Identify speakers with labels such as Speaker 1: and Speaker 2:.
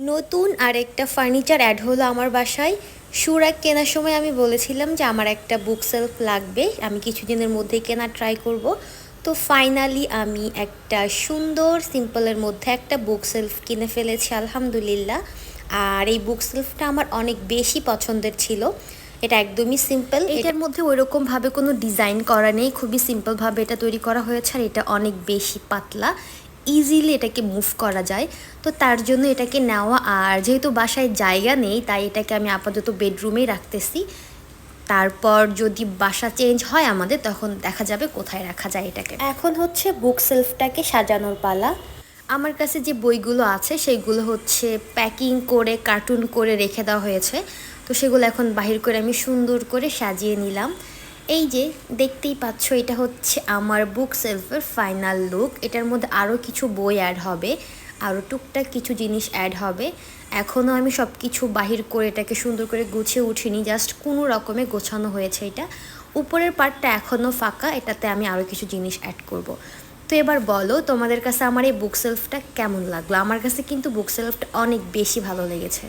Speaker 1: নতুন আরেকটা furniture add হলো আমার বাসায়। সুরাক কেনার সময় আমি বলেছিলাম যে আমার একটা বুক সেলফ লাগবে, আমি কিছুদিনের মধ্যেই কেনা ট্রাই করব। তো ফাইনালি আমি একটা সুন্দর সিম্পলের মধ্যে একটা বুক সেলফ কিনে ফেলেছি, আলহামদুলিল্লাহ। আর এই বুক সেলফটা আমার অনেক বেশি পছন্দের ছিল। এটা একদমই সিম্পল এটার মধ্যে ওইরকমভাবে কোনো ডিজাইন করা নেই, খুবই সিম্পলভাবে এটা তৈরি করা হয়েছে, আর এটা অনেক বেশি পাতলা। ইজিলি এটাকে মুভ করা যায়। তো তার জন্য এটাকে নেওয়া আর যেহেতু বাসায় জায়গা নেই তাই এটাকে আমি আপাতত বেডরুমেই রাখতেছি। তারপর যদি বাসা চেঞ্জ হয় আমাদের তখন দেখা যাবে কোথায় রাখা যায় এটাকে। এখন হচ্ছে বুক সেলফটাকে সাজানোর পালা। আমার কাছে যে বইগুলো আছে সেইগুলো হচ্ছে প্যাকিং করে কার্টুন করে রেখে দেওয়া হয়েছে। তো সেগুলো এখন বাহির করে আমি সুন্দর করে সাজিয়ে নিলাম। এই যে দেখতেই পাচ্ছ, এটা হচ্ছে আমার বুক সেলফের ফাইনাল লুক এটার মধ্যে আরও কিছু বই অ্যাড হবে আরও টুকটাক কিছু জিনিস অ্যাড হবে। এখনও আমি সব কিছু বাহির করে এটাকে সুন্দর করে গুছিয়ে উঠিনি জাস্ট কোনো রকমে গোছানো হয়েছে এটা। উপরের পার্টটা এখনও ফাঁকা, এটাতে আমি আরও কিছু জিনিস অ্যাড করব। তো এবার বলো, তোমাদের কাছে আমার এই বুক সেলফটা কেমন লাগল? আমার কাছে কিন্তু বুক সেলফটা অনেক বেশি ভালো লেগেছে।